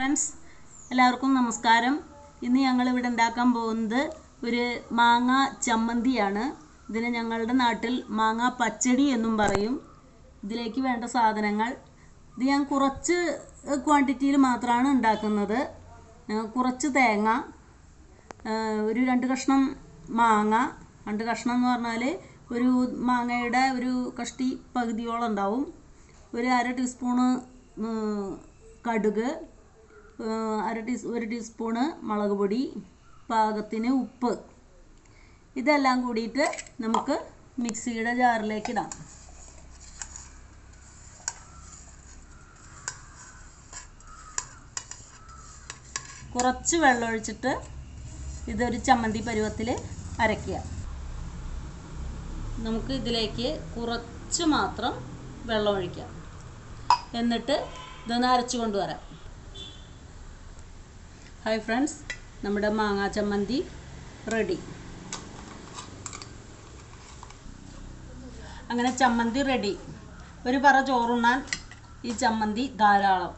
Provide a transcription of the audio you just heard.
Friends എല്ലാവർക്കും നമസ്കാരം. ഇന്ന് ഞങ്ങൾ ഇവിടെ ഉണ്ടാക്കാൻ പോകുന്നത് ഒരു മാങ്ങ ചമ്മന്തിയാണ്. ഇതിന് ഞങ്ങളുടെ നാട്ടിൽ മാങ്ങ പച്ചടി എന്നും പറയും. ഇതിലേക്ക് വേണ്ട സാധനങ്ങൾ. ഇത് ഞാൻ കുറച്ച് ക്വാണ്ടിറ്റിയിൽ മാത്രമാണ് ഉണ്ടാക്കുന്നത്. കുറച്ച് തേങ്ങ ഒരു രണ്ട് കഷ്ണം മാങ്ങ. രണ്ട് കഷ്ണം എന്ന് പറഞ്ഞാൽ ഒരു മാങ്ങയുടെ ഒരു കഷ്ടി പകുതിയോളം ഉണ്ടാവും. ഒരു അര ടീസ്പൂണ് കടുക്. അര ടീ ഒരു ടീസ്പൂണ് മുളക് പൊടി പാകത്തിന് ഉപ്പ്. ഇതെല്ലാം കൂടിയിട്ട് നമുക്ക് മിക്സിയുടെ ജാറിലേക്ക് ഇടാം. കുറച്ച് വെള്ളമൊഴിച്ചിട്ട് ഇതൊരു ചമ്മന്തി പരുവത്തിൽ അരയ്ക്കുക. നമുക്ക് ഇതിലേക്ക് കുറച്ച് മാത്രം വെള്ളം ഒഴിക്കാം. എന്നിട്ട് ഇതൊന്ന് അരച്ചു കൊണ്ടുവരാം. ഹായ് ഫ്രണ്ട്സ് നമ്മുടെ മാങ്ങാ ചമ്മന്തി റെഡി അങ്ങനെ ചമ്മന്തി റെഡി ഒരു പറ ചോറുണ്ണാൻ ഈ ചമ്മന്തി ധാരാളം.